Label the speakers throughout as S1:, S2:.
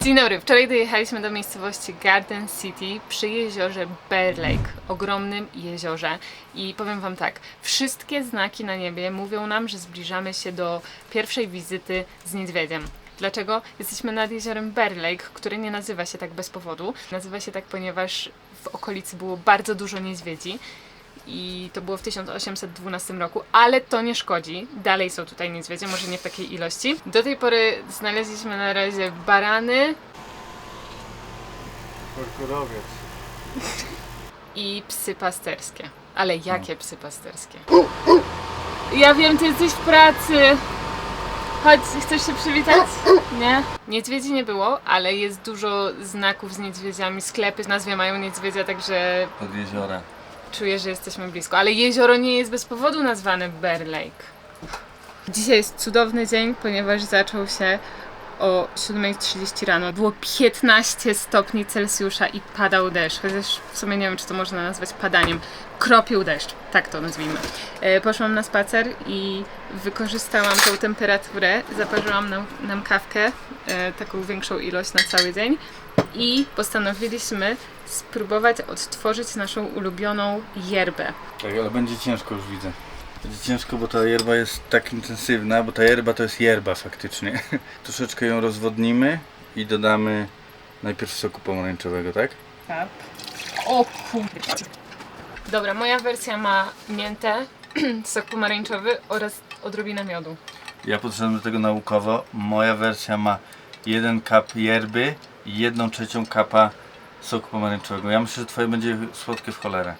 S1: Dzień dobry, wczoraj dojechaliśmy do miejscowości Garden City przy jeziorze Bear Lake, ogromnym jeziorze. I powiem Wam tak, wszystkie znaki na niebie mówią nam, że zbliżamy się do pierwszej wizyty z niedźwiedziem. Dlaczego? Jesteśmy nad jeziorem Bear Lake, które nie nazywa się tak bez powodu. Nazywa się tak, ponieważ w okolicy było bardzo dużo niedźwiedzi i to było w 1812 roku, ale to nie szkodzi. Dalej są tutaj niedźwiedzie, może nie w takiej ilości. Do tej pory znaleźliśmy na razie barany
S2: Korkurowiec.
S1: i psy pasterskie. Ale jakie psy pasterskie? Ja wiem, ty jesteś w pracy. Chodź, chcesz się przywitać? Nie? Niedźwiedzi nie było, ale jest dużo znaków z niedźwiedziami. Sklepy nazwie mają niedźwiedzia, także
S2: Od jeziora.
S1: Czuję, że jesteśmy blisko, ale jezioro nie jest bez powodu nazwane Bear Lake. Dzisiaj jest cudowny dzień, ponieważ zaczął się o 7.30 rano. Było 15 stopni Celsjusza i padał deszcz, chociaż w sumie nie wiem, czy to można nazwać padaniem. Kropił deszcz, tak to nazwijmy. E, Poszłam na spacer i wykorzystałam tą temperaturę, zaparzyłam nam, nam kawkę, e, taką większą ilość na cały dzień i postanowiliśmy spróbować odtworzyć naszą ulubioną yerbę.
S2: Tak, ale będzie ciężko już widzę. Będzie ciężko, bo ta yerba jest tak intensywna, bo ta yerba to jest yerba faktycznie. Troszeczkę ją rozwodnimy i dodamy najpierw soku pomarańczowego, tak?
S1: Tak. O kurde. Dobra, moja wersja ma miętę, sok pomarańczowy oraz odrobinę miodu.
S2: Ja podszedłem do tego naukowo. Moja wersja ma jeden kap yerby i jedną trzecią kapa soku pomarańczowego. Ja myślę, że twoje będzie słodkie w cholerę.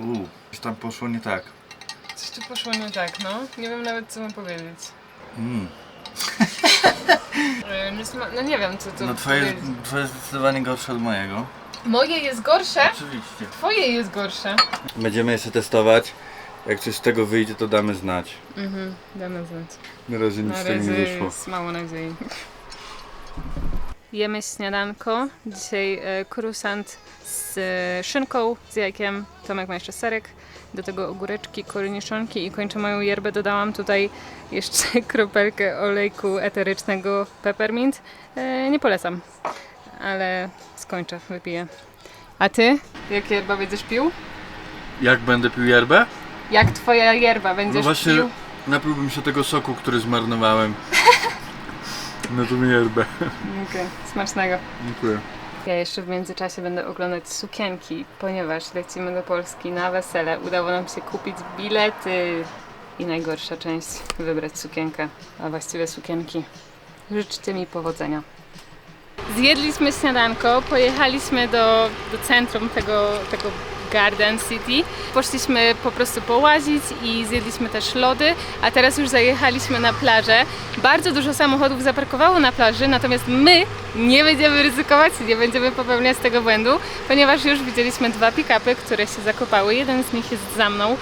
S2: Uuu, coś tam poszło nie tak.
S1: Coś tu poszło nie tak, no. Nie wiem nawet co mam powiedzieć.
S2: Mm.
S1: Nie sma- No nie wiem co tu
S2: No twoje,
S1: powiedzieć.
S2: twoje jest zdecydowanie gorsze od mojego.
S1: Moje jest gorsze?
S2: Oczywiście.
S1: Twoje jest gorsze.
S2: Będziemy jeszcze testować. Jak coś z tego wyjdzie, to damy znać.
S1: Mhm, damy znać.
S2: Na razie nic
S1: Na
S2: z tego
S1: razie
S2: nie wyszło.
S1: jest mało nadziei. Jemy śniadanko. Dzisiaj e, krusant z e, szynką, z jajkiem. Tomek ma jeszcze serek. Do tego ogóreczki, korniszonki i kończę moją yerbę. Dodałam tutaj jeszcze kropelkę olejku eterycznego peppermint. E, nie polecam, ale skończę, wypiję. A ty? Jak yerba będziesz pił?
S2: Jak będę pił yerbę?
S1: Jak twoja yerba będziesz
S2: No właśnie
S1: pił?
S2: napiłbym się tego soku, który zmarnowałem. Na tą yerbę.
S1: Okej, smacznego.
S2: Dziękuję.
S1: Ja jeszcze w międzyczasie będę oglądać sukienki, ponieważ lecimy do Polski na wesele. Udało nam się kupić bilety. I najgorsza część, wybrać sukienkę, a właściwie sukienki. Życzcie mi powodzenia. Zjedliśmy śniadanko, pojechaliśmy do, do centrum tego, tego Garden City. Poszliśmy po prostu połazić i zjedliśmy też lody, a teraz już zajechaliśmy na plażę. Bardzo dużo samochodów zaparkowało na plaży, natomiast my nie będziemy ryzykować, nie będziemy popełniać tego błędu, ponieważ już widzieliśmy dwa pick-upy, które się zakopały. Jeden z nich jest za mną.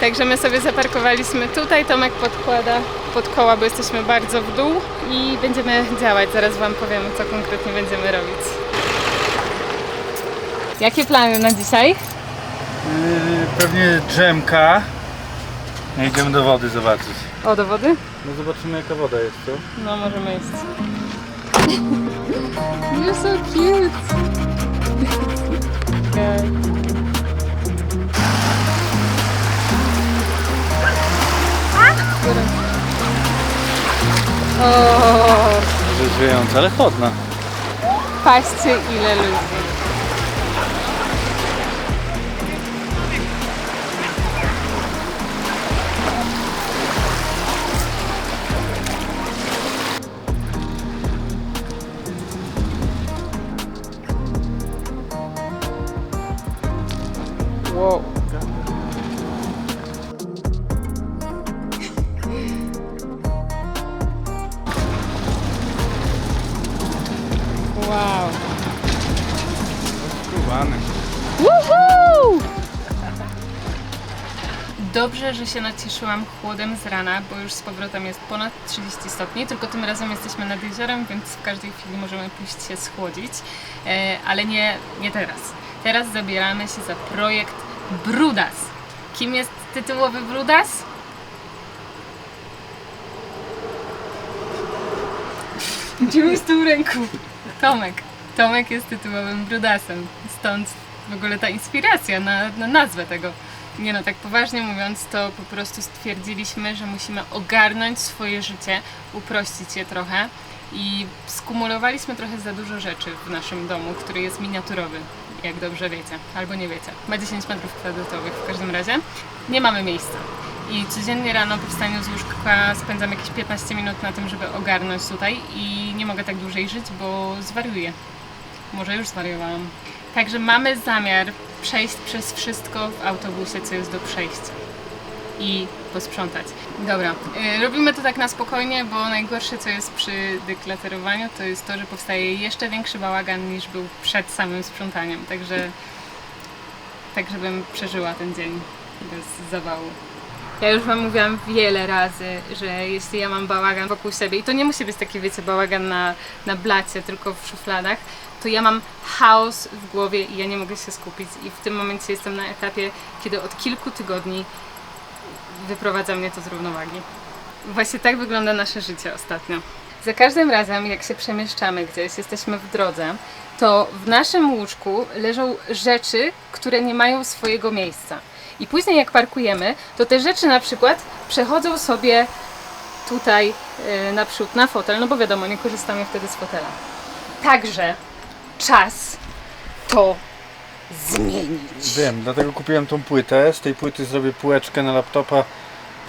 S1: Także my sobie zaparkowaliśmy tutaj, Tomek podkłada pod koła, bo jesteśmy bardzo w dół i będziemy działać. Zaraz Wam powiem, co konkretnie będziemy robić. Jakie plany na dzisiaj?
S2: Yy, pewnie drzemka. No idziemy do wody zobaczyć.
S1: O, do wody?
S2: No zobaczymy jaka woda jest, co?
S1: No, możemy iść. You're so cute! Okay. O,
S2: Rzeźwiejąca, ale chłodna.
S1: patrzcie ile ludzi. Się nacieszyłam chłodem z rana, bo już z powrotem jest ponad 30 stopni, tylko tym razem jesteśmy nad jeziorem, więc w każdej chwili możemy pójść się schłodzić, e, ale nie, nie teraz. Teraz zabieramy się za projekt Brudas. Kim jest tytułowy Brudas? Idziemy z tą ręką. Tomek. Tomek jest tytułowym brudasem. Stąd w ogóle ta inspiracja na, na nazwę tego. Nie no, tak poważnie mówiąc, to po prostu stwierdziliśmy, że musimy ogarnąć swoje życie, uprościć je trochę i skumulowaliśmy trochę za dużo rzeczy w naszym domu, który jest miniaturowy, jak dobrze wiecie, albo nie wiecie. Ma 10 metrów kwadratowych w każdym razie. Nie mamy miejsca. I codziennie rano po wstaniu z łóżka spędzam jakieś 15 minut na tym, żeby ogarnąć tutaj i nie mogę tak dłużej żyć, bo zwariuję. Może już zwariowałam. Także mamy zamiar przejść przez wszystko w autobusie, co jest do przejścia. I posprzątać. Dobra, y, robimy to tak na spokojnie, bo najgorsze co jest przy deklaterowaniu, to jest to, że powstaje jeszcze większy bałagan niż był przed samym sprzątaniem. Także tak, żebym przeżyła ten dzień bez zawału. Ja już Wam mówiłam wiele razy, że jeśli ja mam bałagan wokół siebie, i to nie musi być taki, wiecie, bałagan na, na blacie, tylko w szufladach, to ja mam chaos w głowie i ja nie mogę się skupić. I w tym momencie jestem na etapie, kiedy od kilku tygodni wyprowadza mnie to z równowagi. Właśnie tak wygląda nasze życie ostatnio. Za każdym razem, jak się przemieszczamy gdzieś, jesteśmy w drodze, to w naszym łóżku leżą rzeczy, które nie mają swojego miejsca. I później, jak parkujemy, to te rzeczy na przykład przechodzą sobie tutaj yy, naprzód na fotel, no bo wiadomo, nie korzystamy wtedy z fotela. Także czas to zmienić.
S2: Wiem, dlatego kupiłem tą płytę. Z tej płyty zrobię półeczkę na laptopa,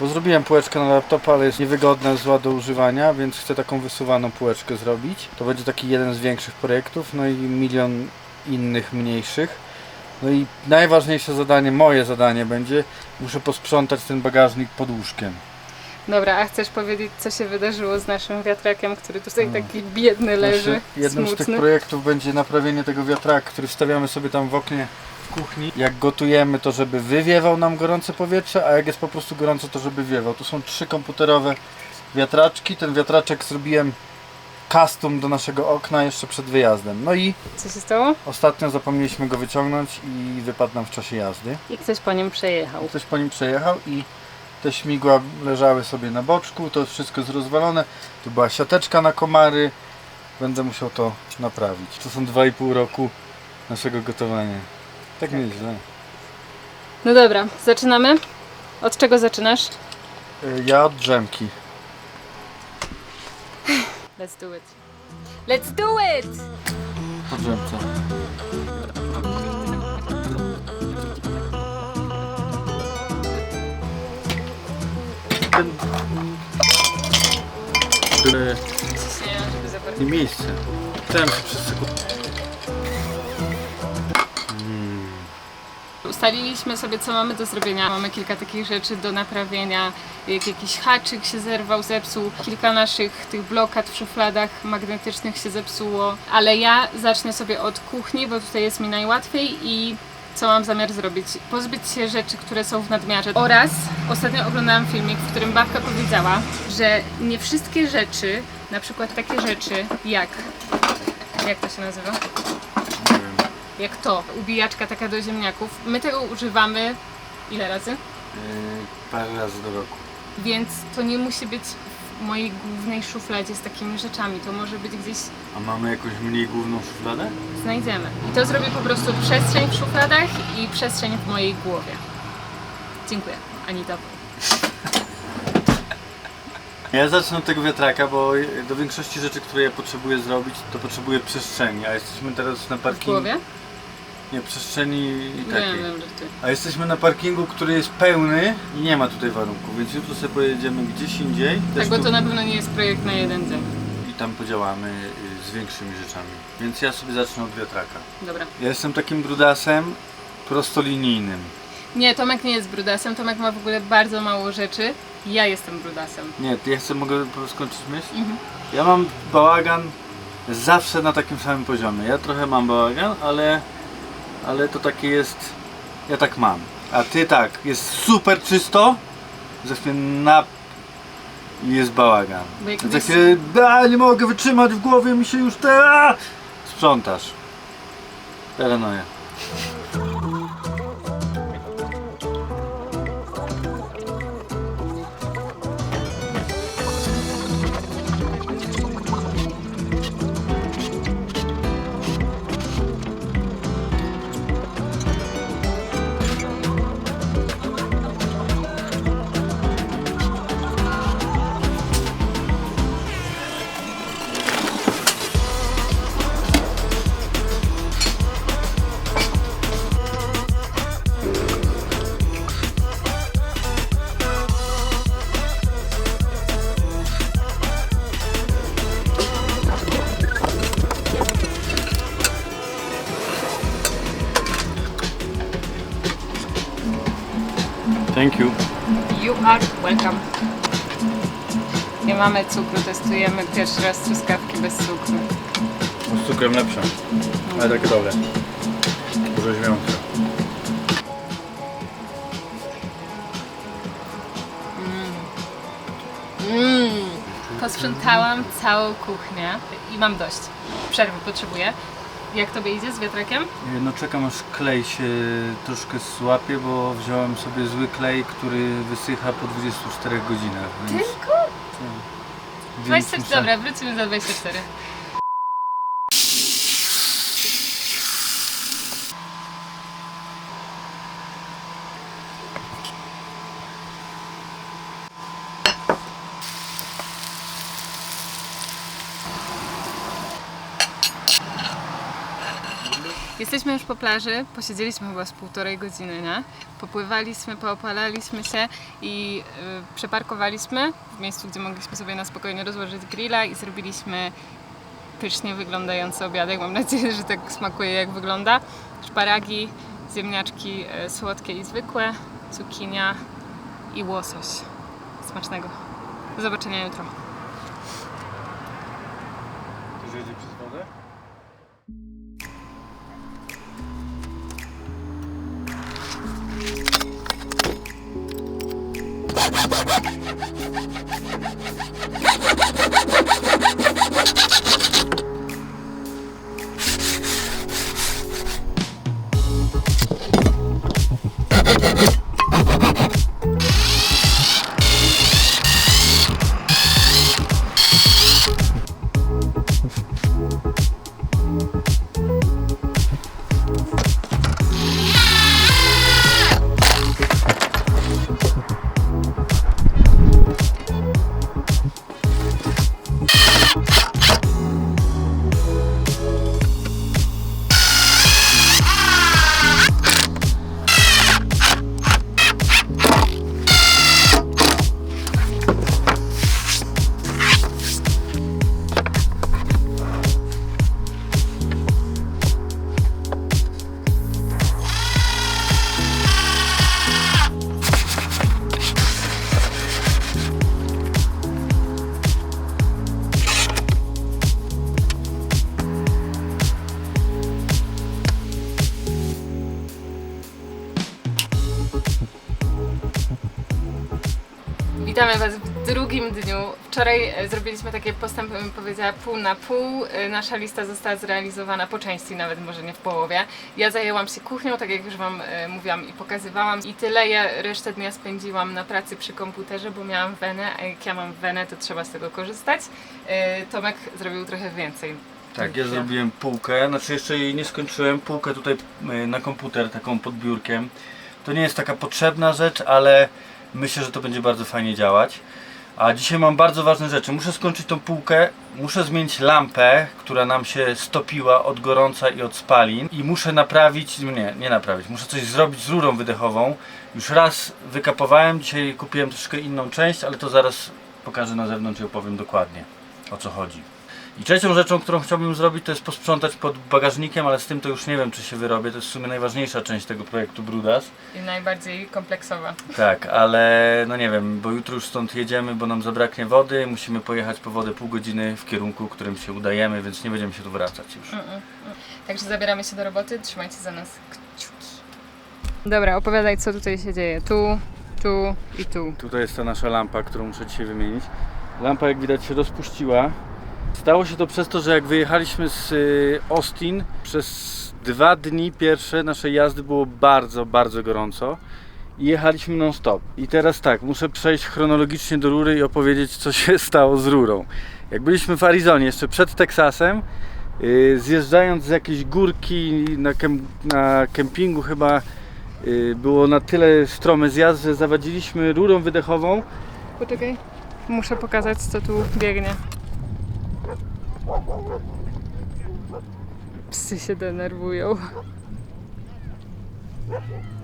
S2: bo zrobiłem półeczkę na laptopa, ale jest niewygodna, zła do używania, więc chcę taką wysuwaną półeczkę zrobić. To będzie taki jeden z większych projektów, no i milion innych mniejszych. No i najważniejsze zadanie, moje zadanie będzie, muszę posprzątać ten bagażnik pod łóżkiem.
S1: Dobra, a chcesz powiedzieć, co się wydarzyło z naszym wiatrakiem, który tutaj taki biedny leży,
S2: Znaczy, jednym z tych
S1: smutny?
S2: projektów będzie naprawienie tego wiatraka, który wstawiamy sobie tam w oknie w kuchni. Jak gotujemy, to żeby wywiewał nam gorące powietrze, a jak jest po prostu gorąco, to żeby wiewał. Tu są trzy komputerowe wiatraczki. Ten wiatraczek zrobiłem custom do naszego okna jeszcze przed wyjazdem. No i
S1: Co się stało?
S2: ostatnio zapomnieliśmy go wyciągnąć i wypadł nam w czasie jazdy.
S1: I ktoś po nim przejechał.
S2: Ktoś po nim przejechał i te śmigła leżały sobie na boczku, to wszystko jest rozwalone. Tu była siateczka na komary. Będę musiał to naprawić. To są 2,5 roku naszego gotowania. Tak nieźle.
S1: No dobra, zaczynamy. Od czego zaczynasz?
S2: Y, Ja od drzemki.
S1: Let's do it. Let's do it!
S2: Po drzemce. Ten... Tyle
S1: Ciśnienia, żeby zaparkować.
S2: nie miejsce. Chciałem się przez sekundę.
S1: Ustaliliśmy sobie, co mamy do zrobienia. Mamy kilka takich rzeczy do naprawienia. Jak jakiś haczyk się zerwał, zepsuł. Kilka naszych tych blokad w szufladach magnetycznych się zepsuło. Ale ja zacznę sobie od kuchni, bo tutaj jest mi najłatwiej i co mam zamiar zrobić? Pozbyć się rzeczy, które są w nadmiarze. Oraz ostatnio oglądałam filmik, w którym babka powiedziała, że nie wszystkie rzeczy, na przykład takie rzeczy jak... Jak to się nazywa? Jak to, ubijaczka taka do ziemniaków. My tego używamy ile razy?
S2: Yy, parę razy do roku.
S1: Więc to nie musi być w mojej głównej szufladzie z takimi rzeczami. To może być gdzieś
S2: A mamy jakąś mniej główną szufladę?
S1: znajdziemy. I to zrobię po prostu przestrzeń w szufladach i przestrzeń w mojej głowie. Dziękuję, Anita.
S2: Ja zacznę od tego wiatraka, bo do większości rzeczy, które ja potrzebuję zrobić, to potrzebuję przestrzeni, a jesteśmy teraz na
S1: W
S2: parkingu.
S1: głowie?
S2: Nie, przestrzeni takiej.
S1: Wiem, wiem, że ty.
S2: A jesteśmy na parkingu, który jest pełny i nie ma tutaj warunków, więc jutro sobie pojedziemy gdzieś indziej.
S1: Tak,
S2: też
S1: bo
S2: tu-
S1: to na pewno nie jest projekt na jeden dzień.
S2: I tam podziałamy y, z większymi rzeczami. Więc ja sobie zacznę od wiatraka.
S1: Dobra.
S2: Ja jestem takim brudasem prostolinijnym.
S1: Nie, Tomek nie jest brudasem. Tomek ma w ogóle bardzo mało rzeczy. Ja jestem brudasem.
S2: Nie, to ja chcę, mogę skończyć myśl?
S1: Mhm.
S2: Ja mam bałagan zawsze na takim samym poziomie. Ja trochę mam bałagan, ale, ale to takie jest. Ja tak mam. A ty tak, jest super czysto, za chwilę na. jest bałagan.
S1: Bo jak
S2: Za chwilę, nie mogę wytrzymać w głowie, mi się już te. a! Sprzątasz. Paranoja.
S1: You are welcome. Nie mamy cukru, testujemy pierwszy raz truskawki bez cukru.
S2: Z cukrem lepsze. Ale takie dobre. Orzeźwiające.
S1: Mm. Posprzątałam całą kuchnię i mam dość. Przerwy potrzebuję. Jak tobie idzie z wiatrakiem?
S2: No czekam aż klej się troszkę złapie, bo wziąłem sobie zły klej, który wysycha po 24 godzinach. Więc,
S1: Tylko?
S2: więc
S1: 24,
S2: muszę-
S1: dobra, wrócimy za 24. Jesteśmy już po plaży, posiedzieliśmy chyba z półtorej godziny, nie? Popływaliśmy, poopalaliśmy się i y, przeparkowaliśmy w miejscu, gdzie mogliśmy sobie na spokojnie rozłożyć grilla i zrobiliśmy pysznie wyglądający obiadek. Mam nadzieję, że tak smakuje jak wygląda. Szparagi, ziemniaczki y, słodkie i zwykłe, cukinia i łosoś. Smacznego. Do zobaczenia jutro. Wczoraj e, zrobiliśmy takie postęp, bym powiedziała, pół na pół. E, Nasza lista została zrealizowana po części, nawet może nie w połowie. Ja zajęłam się kuchnią, tak jak już Wam e, mówiłam i pokazywałam. I tyle ja resztę dnia spędziłam na pracy przy komputerze, bo miałam wenę, a jak ja mam wenę, to trzeba z tego korzystać. Tomek zrobił trochę więcej.
S2: Tak, ja zrobiłem półkę, znaczy jeszcze jej nie skończyłem, półkę tutaj na komputer, taką pod biurkiem. To nie jest taka potrzebna rzecz, ale myślę, że to będzie bardzo fajnie działać. A dzisiaj mam bardzo ważne rzeczy. Muszę skończyć tą półkę, muszę zmienić lampę, która nam się stopiła od gorąca i od spalin i muszę naprawić, nie, nie naprawić, muszę coś zrobić z rurą wydechową. Już raz wykapowałem, dzisiaj kupiłem troszkę inną część, ale to zaraz pokażę na zewnątrz i opowiem dokładnie o co chodzi. I trzecią rzeczą, którą chciałbym zrobić, to jest posprzątać pod bagażnikiem, ale z tym to już nie wiem, czy się wyrobię. To jest w sumie najważniejsza część tego projektu Brudas.
S1: I najbardziej kompleksowa.
S2: Tak, ale no nie wiem, bo jutro już stąd jedziemy, bo nam zabraknie wody. Musimy pojechać po wodę pół godziny w kierunku, którym się udajemy, więc nie będziemy się tu wracać już.
S1: Także zabieramy się do roboty, trzymajcie za nas kciuki. Dobra, opowiadaj co tutaj się dzieje. Tu, tu i tu.
S2: Tutaj jest ta nasza lampa, którą muszę dzisiaj wymienić. Lampa, jak widać, się rozpuściła. Stało się to przez to, że jak wyjechaliśmy z y, Austin, przez dwa dni pierwsze naszej jazdy było bardzo, bardzo gorąco i jechaliśmy non-stop. I teraz tak, muszę przejść chronologicznie do rury i opowiedzieć, co się stało z rurą. Jak byliśmy w Arizonie, jeszcze przed Teksasem, y, zjeżdżając z jakiejś górki na, kem, na kempingu chyba y, było na tyle stromy zjazd, że zawadziliśmy rurą wydechową
S1: Poczekaj. Muszę pokazać co tu biegnie. Psy się denerwują.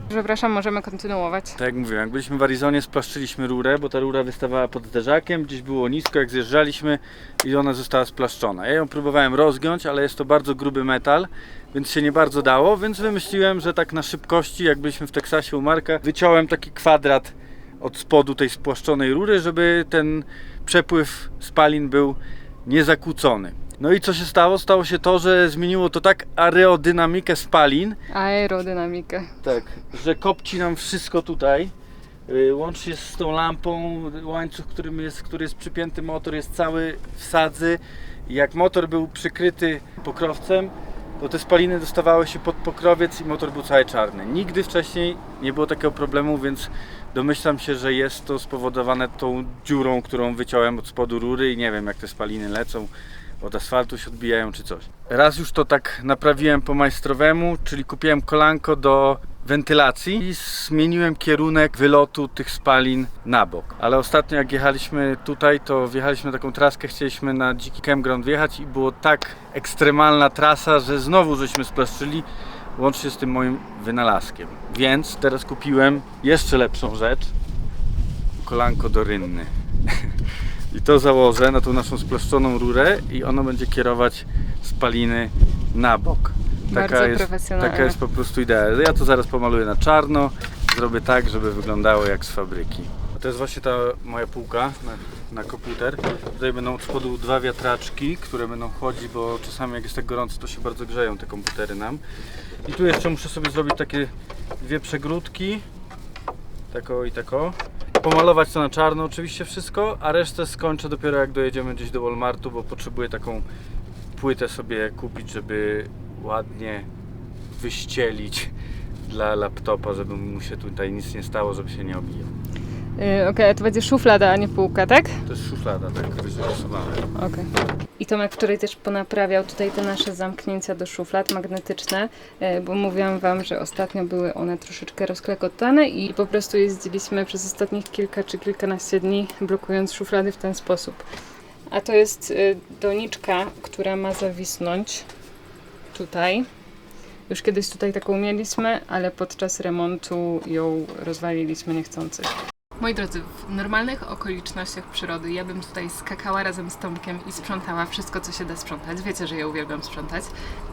S1: Przepraszam, możemy kontynuować.
S2: Tak jak mówiłem, jak byliśmy w Arizonie, splaszczyliśmy rurę, bo ta rura wystawała pod zderzakiem, gdzieś było nisko, jak zjeżdżaliśmy i ona została splaszczona. Ja ją próbowałem rozgiąć, ale jest to bardzo gruby metal, więc się nie bardzo dało, więc wymyśliłem, że tak na szybkości, jak byliśmy w Teksasie u Marka, wyciąłem taki kwadrat od spodu tej spłaszczonej rury, żeby ten przepływ spalin był niezakłócony. No i co się stało? Stało się to, że zmieniło to tak aerodynamikę spalin,
S1: Aerodynamikę.
S2: tak, że kopci nam wszystko tutaj. y, Łącznie z tą lampą, łańcuch, którym jest, który jest przypięty motor, jest cały w sadzy. I Jak motor był przykryty pokrowcem, to te spaliny dostawały się pod pokrowiec i motor był cały czarny. Nigdy wcześniej nie było takiego problemu, więc domyślam się, że jest to spowodowane tą dziurą, którą wyciąłem od spodu rury i nie wiem jak te spaliny lecą od asfaltu się odbijają czy coś. Raz już to tak naprawiłem po majstrowemu, czyli kupiłem kolanko do wentylacji i zmieniłem kierunek wylotu tych spalin na bok. Ale ostatnio jak jechaliśmy tutaj, to wjechaliśmy taką traskę, chcieliśmy na dziki campground wjechać i było tak ekstremalna trasa, że znowu żeśmy splaszczyli łącznie z tym moim wynalazkiem. Więc teraz kupiłem jeszcze lepszą rzecz. Kolanko do rynny. I to założę na tą naszą splaszczoną rurę i ono będzie kierować spaliny na bok.
S1: Bardzo
S2: jest, taka jest po prostu idea. Ja to zaraz pomaluję na czarno, zrobię tak, żeby wyglądało jak z fabryki. To jest właśnie ta moja półka na, na komputer. Tutaj będą od spodu dwa wiatraczki, które będą chodzić, bo czasami jak jest tak gorąco, to się bardzo grzeją te komputery nam. I tu jeszcze muszę sobie zrobić takie dwie przegródki. Tako i tako. Pomalować to na czarno oczywiście wszystko, a resztę skończę dopiero jak dojedziemy gdzieś do Walmartu, bo potrzebuję taką płytę sobie kupić, żeby ładnie wyścielić dla laptopa, żeby mu się tutaj nic nie stało, żeby się nie obijał.
S1: Yy, Okej, a to będzie szuflada, a nie półka, tak?
S2: To jest szuflada, tak wyrysowana.
S1: Okej. I Tomek wczoraj też ponaprawiał tutaj te nasze zamknięcia do szuflad magnetyczne, e, bo mówiłam Wam, że ostatnio były one troszeczkę rozklekotane i po prostu jeździliśmy przez ostatnich kilka czy kilkanaście dni blokując szuflady w ten sposób. A to jest e, doniczka, która ma zawisnąć tutaj. Już kiedyś tutaj taką mieliśmy, ale podczas remontu ją rozwaliliśmy niechcący. Moi drodzy, w normalnych okolicznościach przyrody ja bym tutaj skakała razem z Tomkiem i sprzątała wszystko, co się da sprzątać. Wiecie, że ja uwielbiam sprzątać,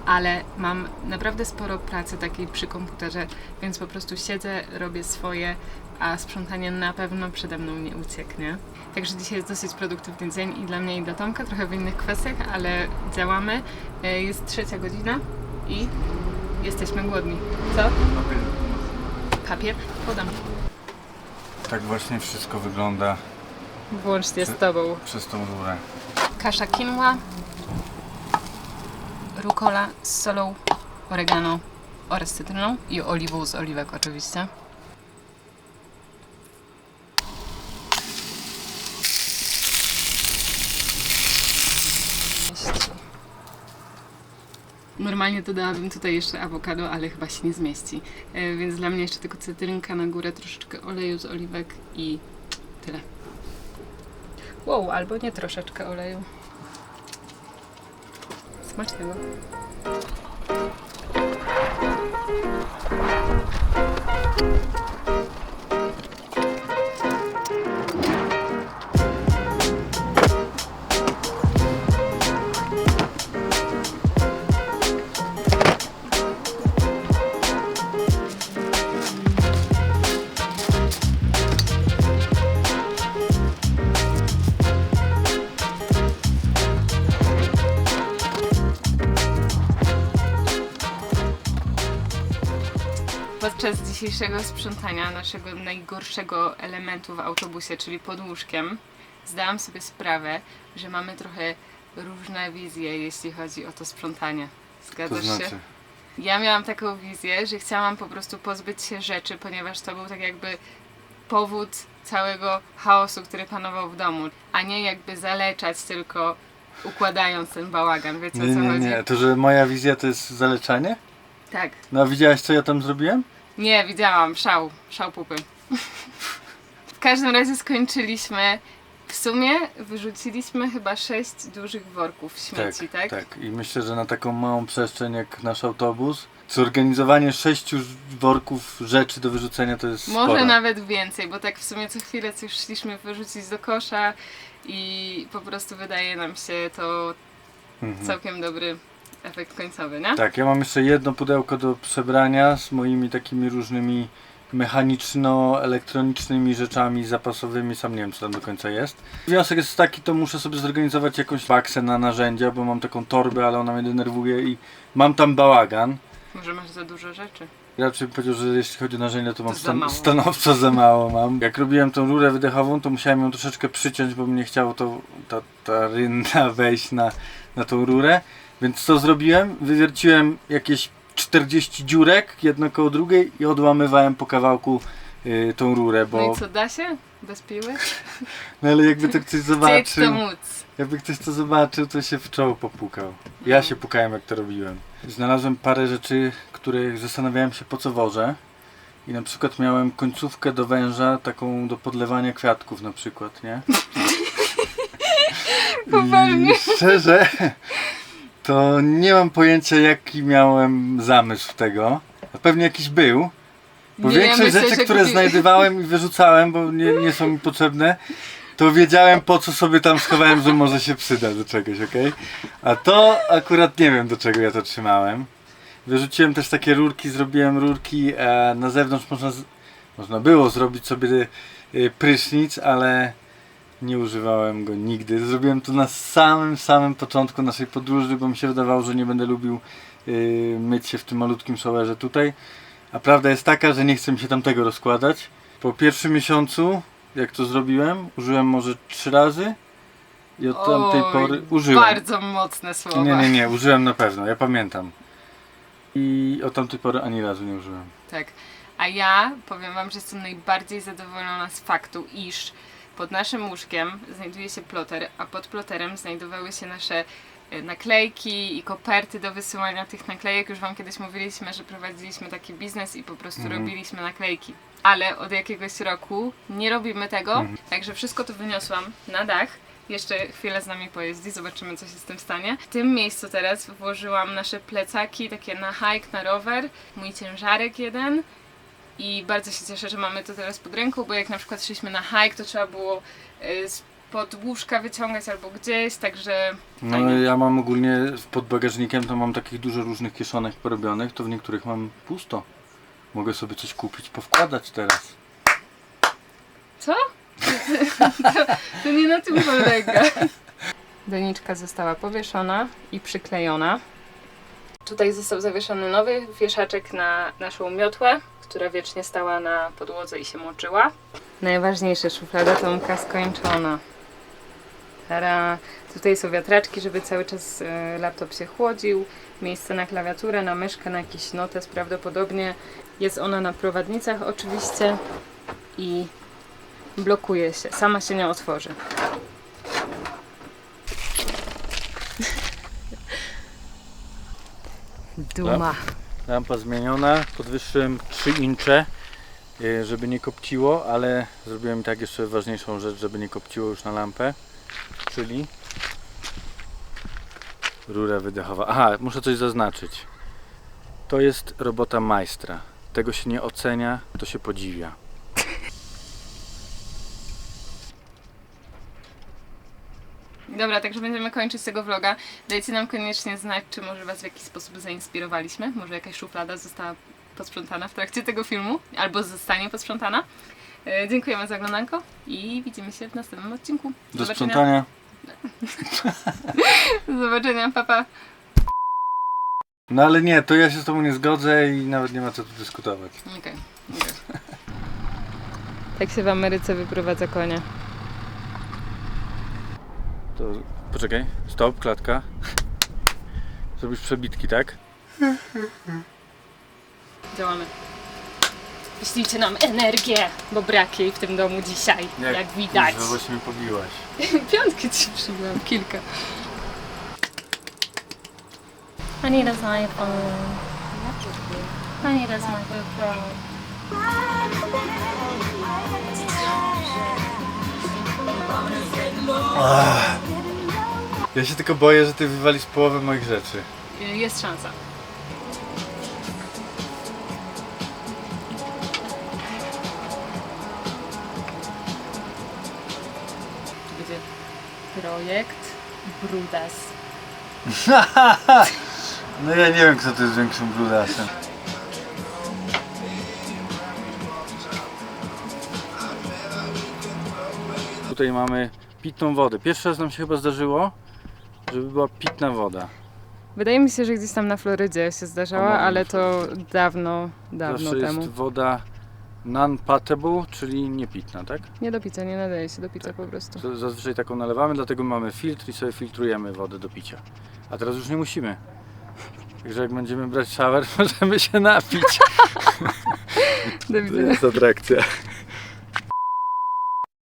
S1: ale mam naprawdę sporo pracy takiej przy komputerze, więc po prostu siedzę, robię swoje, a sprzątanie na pewno przede mną nie ucieknie. Także dzisiaj jest dosyć produktywny dzień i dla mnie i dla Tomka, trochę w innych kwestiach, ale działamy. E, Jest trzecia godzina i jesteśmy głodni. Co? Papier? Podam.
S2: Tak właśnie wszystko wygląda
S1: Włącznie z Tobą.
S2: przez tą rurę.
S1: kasza quinoa, rucola z solą, oregano oraz cytryną i oliwą z oliwek oczywiście. Normalnie dodałabym tutaj jeszcze awokado, ale chyba się nie zmieści. E, Więc dla mnie jeszcze tylko cytrynka na górę, troszeczkę oleju z oliwek i tyle. Wow, albo nie troszeczkę oleju. Smacznego. Dzisiejszego sprzątania naszego najgorszego elementu w autobusie, czyli pod łóżkiem, zdałam sobie sprawę, że mamy trochę różne wizje, jeśli chodzi o to sprzątanie.
S2: To
S1: Zgadzasz
S2: znaczy,
S1: się? Ja miałam taką wizję, że chciałam po prostu pozbyć się rzeczy, ponieważ to był tak jakby powód całego chaosu, który panował w domu, a nie jakby zaleczać tylko układając ten bałagan. Wiecie
S2: nie,
S1: o co
S2: nie,
S1: chodzi?
S2: nie, to że moja wizja to jest zaleczanie?
S1: Tak.
S2: No a widziałaś co ja tam zrobiłem?
S1: Nie, widziałam. Szał. Szał pupy. W każdym razie skończyliliśmy. W sumie wyrzuciliśmy chyba sześć dużych worków śmieci, tak?
S2: tak. I myślę, że na taką małą przestrzeń jak nasz autobus, zorganizowanie sześciu worków rzeczy do wyrzucenia to jest
S1: Może
S2: sporo.
S1: nawet więcej, bo tak w sumie co chwilę coś szliśmy wyrzucić do kosza i po prostu wydaje nam się to
S2: Mhm.
S1: całkiem dobry efekt końcowy, nie?
S2: Tak, ja mam jeszcze jedno pudełko do przebrania z moimi takimi różnymi mechaniczno-elektronicznymi rzeczami zapasowymi, sam nie wiem co tam do końca jest. Wniosek jest taki, to muszę sobie zorganizować jakąś baksę na narzędzia, bo mam taką torbę, ale ona mnie denerwuje i mam tam bałagan.
S1: Może masz za dużo rzeczy.
S2: Raczej bym powiedział, że jeśli chodzi o narzędzia, to mam
S1: za
S2: stan-
S1: mało.
S2: stanowczo za mało mam. Jak robiłem tą rurę wydechową, to musiałem ją troszeczkę przyciąć, bo mnie chciało to, ta, ta rynna wejść na, na tą rurę. Więc co zrobiłem? Wywierciłem jakieś 40 dziurek, jedno koło drugiej i odłamywałem po kawałku y, tą rurę, bo...
S1: No i co, da się? Bez piły?
S2: No ale jakby to ktoś zobaczył,
S1: to móc.
S2: jakby ktoś to zobaczył, to się w czoło popukał. Ja się pukałem jak to robiłem. Znalazłem parę rzeczy, które zastanawiałem się po co wożę. I na przykład miałem końcówkę do węża, taką do podlewania kwiatków na przykład, nie? I szczerze, to nie mam pojęcia jaki miałem zamysł tego. Pewnie jakiś był. Bo
S1: Nie, ja
S2: większość
S1: myślę,
S2: rzeczy,
S1: że
S2: które
S1: kupi-
S2: znajdowałem i wyrzucałem, bo nie, nie są mi potrzebne, to wiedziałem po co sobie tam schowałem, że może się przyda do czegoś, okej? A to akurat nie wiem do czego ja to trzymałem. Wyrzuciłem też takie rurki, zrobiłem rurki e, na zewnątrz można, z, można było zrobić sobie e, prysznic, ale nie używałem go nigdy. Zrobiłem to na samym, samym początku naszej podróży, bo mi się wydawało, że nie będę lubił e, myć się w tym malutkim showerze tutaj. A prawda jest taka, że nie chcę mi się tamtego rozkładać. Po pierwszym miesiącu, jak to zrobiłem, użyłem może trzy razy i od tamtej
S1: Oj,
S2: pory użyłem.
S1: Bardzo mocne słowa.
S2: Nie, nie, nie, użyłem na pewno, ja pamiętam. I od tamtej pory ani razu nie użyłem.
S1: Tak. A ja powiem wam, że jestem najbardziej zadowolona z faktu, iż pod naszym łóżkiem znajduje się ploter, a pod ploterem znajdowały się nasze e, naklejki i koperty do wysyłania tych naklejek. Już wam kiedyś mówiliśmy, że prowadziliśmy taki biznes i po prostu
S2: Mhm.
S1: robiliśmy naklejki. Ale od jakiegoś roku nie robimy tego,
S2: Mhm.
S1: także wszystko to wyniosłam na dach. Jeszcze chwilę z nami pojeździ, zobaczymy co się z tym stanie. W tym miejscu teraz włożyłam nasze plecaki, takie na hike, na rower, mój ciężarek jeden, i bardzo się cieszę, że mamy to teraz pod ręką, bo jak na przykład szliśmy na hike, to trzeba było y, spod łóżka wyciągać albo gdzieś, także
S2: No
S1: fajnie.
S2: ja mam ogólnie pod bagażnikiem to mam takich dużo różnych kieszonek porobionych, to w niektórych mam pusto. Mogę sobie coś kupić, powkładać teraz.
S1: Co? To, to nie na tym polega. Doniczka została powieszona i przyklejona. Tutaj został zawieszony nowy wieszaczek na naszą miotłę, która wiecznie stała na podłodze i się moczyła. Najważniejsze, szuflada Tomka skończona. Tara. Tutaj są wiatraczki, żeby cały czas e, laptop się chłodził. Miejsce na klawiaturę, na myszkę, na jakiś notes prawdopodobnie. Jest ona na prowadnicach oczywiście i blokuje się. Sama się nie otworzy. Duma.
S2: Lampa zmieniona, podwyższyłem 3 incze, y, żeby nie kopciło, ale zrobiłem tak jeszcze ważniejszą rzecz, żeby nie kopciło już na lampę, czyli rura wydechowa. Aha, muszę coś zaznaczyć. To jest robota majstra. Tego się nie ocenia, to się podziwia.
S1: Dobra, także będziemy kończyć tego vloga. Dajcie nam koniecznie znać, czy może Was w jakiś sposób zainspirowaliśmy. Może jakaś szuflada została posprzątana w trakcie tego filmu, albo zostanie posprzątana. E, dziękujemy za oglądanko i widzimy się w następnym odcinku.
S2: Do sprzątania.
S1: Do zobaczenia, papa.
S2: No ale nie, to ja się z tobą nie zgodzę i nawet nie ma co tu dyskutować.
S1: Okej. okej. Tak się w Ameryce wyprowadza konia.
S2: To poczekaj, stop, klatka. Zrobisz przebitki, tak?
S1: Działamy. Wyślijcie nam energię, bo brak jej w tym domu dzisiaj, jak, widać.
S2: No właśnie mnie pobiłaś.
S1: Piątki ci przybyłam, kilka. I need a iPhone. I need a
S2: Ja się tylko boję, że ty wywalisz połowę moich rzeczy.
S1: Jest szansa. Tu będzie projekt Brudas.
S2: No ja nie wiem, kto to jest większym brudasem. Tutaj mamy pitną wodę. Pierwszy raz nam się chyba zdarzyło, żeby była pitna woda.
S1: Wydaje mi się, że gdzieś tam na Florydzie się zdarzała, ale to dawno, dawno
S2: Zawsze
S1: temu.
S2: jest woda non-potable, czyli niepitna, tak?
S1: Nie do picia, nie nadaje się do picia po prostu.
S2: Zazwyczaj taką nalewamy, dlatego mamy filtr i sobie filtrujemy wodę do picia. A teraz już nie musimy. Także jak będziemy brać shower, możemy się napić.
S1: Do
S2: To
S1: widzenia.
S2: jest atrakcja.